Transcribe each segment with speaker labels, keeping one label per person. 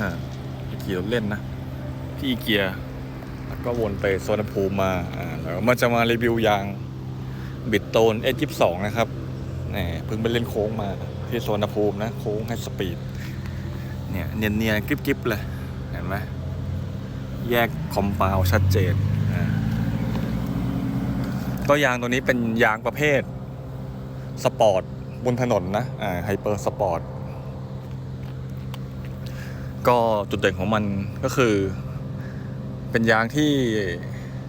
Speaker 1: อ่าขี่รถเล่นนะที่อีเกียแล้วก็วนไปโซนภูมิมาแล้วมันจะมารีวิวยางบิดโตน S22 นะครับนี่เพิ่งไปเล่นโค้งมาที่โซนภูมินะโค้งให้สปีดเนี่ยเนียนๆกริบๆเลยเห็นไหมแยกคอมเปาวชัดเจนก็ยางตัวนี้เป็นยางประเภทสปอร์ตบนถนนนะไฮเปอร์สปอร์ต ก็จุดเด่นของมันก็คือ เป็นยางที่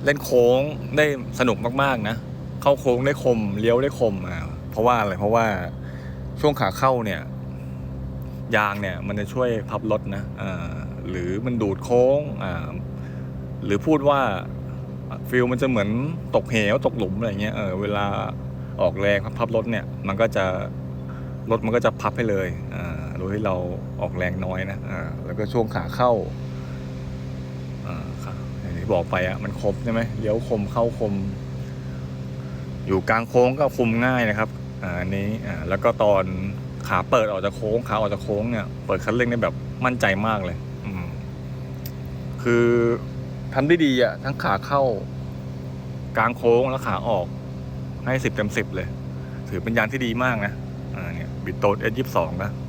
Speaker 1: เล่นโค้งได้สนุกมากๆนะ เข้าโค้งได้คมเลี้ยวได้คมอ่าเพราะว่าอะไรเพราะว่าช่วงขาเข้าเนี่ย ยางเนี่ยมันจะช่วยพับรถนะอ่าหรือมันดูดโค้งอ่าหรือพูดว่าฟิลมันจะเหมือนตกเหวตกหลุมอะไรเงี้ยเออเวลาออกแรงพับรถเนี่ย มันก็จะรถมันก็จะพับให้เลยอ่า โดยที่เราออกแรงน้อยนะอ่าแล้วก็ช่วงขาเข้าอ่าครับอย่างที่บอกไปอะมันคมใช่ไหมเลี้ยวคมเข้าคม อยู่กลางโค้งก็คุมง่ายนะครับอ่าอันนี้อ่าแล้วก็ตอนขาเปิดออกจากโค้งขาออกจากโค้งเนี่ยเปิดคันเร่งได้แบบมั่นใจมากเลย อืมคือทำได้ดีอะทั้งขาเข้ากลางโค้งแล้วขาออกให้สิบเต็มสิบเลย ถือเป็นยางที่ดีมากนะอ่าเนี่ยบิดโตนเอยี่สองนะอืม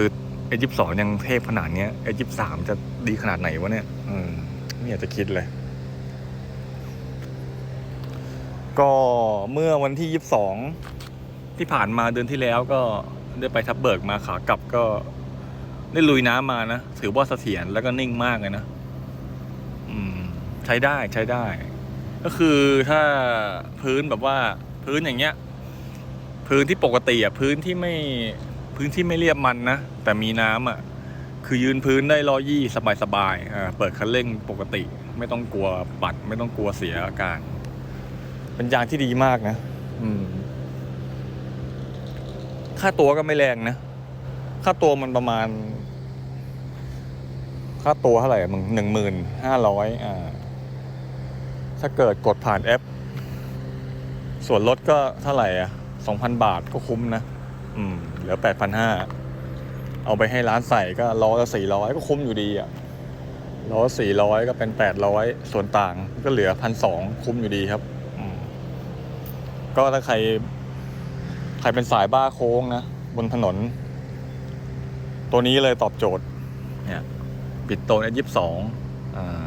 Speaker 1: คือเอยี่สองยังเทพขนาดเนี้ยเอยี่สามจะดีขนาดไหนวะเนี่ย อืมไม่อยากจะคิดเลย ก็เมื่อวันที่ยี่สิบสองที่ผ่านมาเดือนที่แล้วก็ได้ไปทับเบิกมาขากลับก็ได้ลุยน้ำมานะ ถือว่าเสถียรแล้วก็นิ่งมากเลยนะ อืม ใช้ได้ใช้ได้ ก็คือถ้าพื้นแบบว่าพื้นอย่างเงี้ย พื้นที่ปกติอะพื้นที่ไม่ พื้นที่ไม่เรียบมันนะ แต่มีน้ำอะ คือยืนพื้นได้ร้อยี่สบายสบายๆอ่าเปิดคันเร่งปกติ ไม่ต้องกลัวปัด ไม่ต้องกลัวเสียอาการ เป็นยางที่ดีมากนะ อืม ค่าตัวก็ไม่แรงนะ ค่าตัวมันประมาณ ค่าตัวเท่าไหร่อะมึงหนึ่งหมื่นห้าร้อยอ่า ถ้าเกิดกดผ่านแอป ส่วนลดก็เท่าไหร่อะสองพันบาทก็คุ้มนะ อืมเหลือแปดพันห้าเอาไปให้ร้านใส่ก็ล้อละสี่ร้อยก็คุ้มอยู่ดีอะล้อสี่ร้อยก็เป็นแปดร้อยส่วนต่างก็เหลือพันสองคุ้มอยู่ดีครับก็ถ้าใคร ใครเป็นสายบ้าโค้งนะ บนถนน ตัวนี้เลยตอบโจทย์ เนี่ย ปิดโตนยี่สิบสองอ่า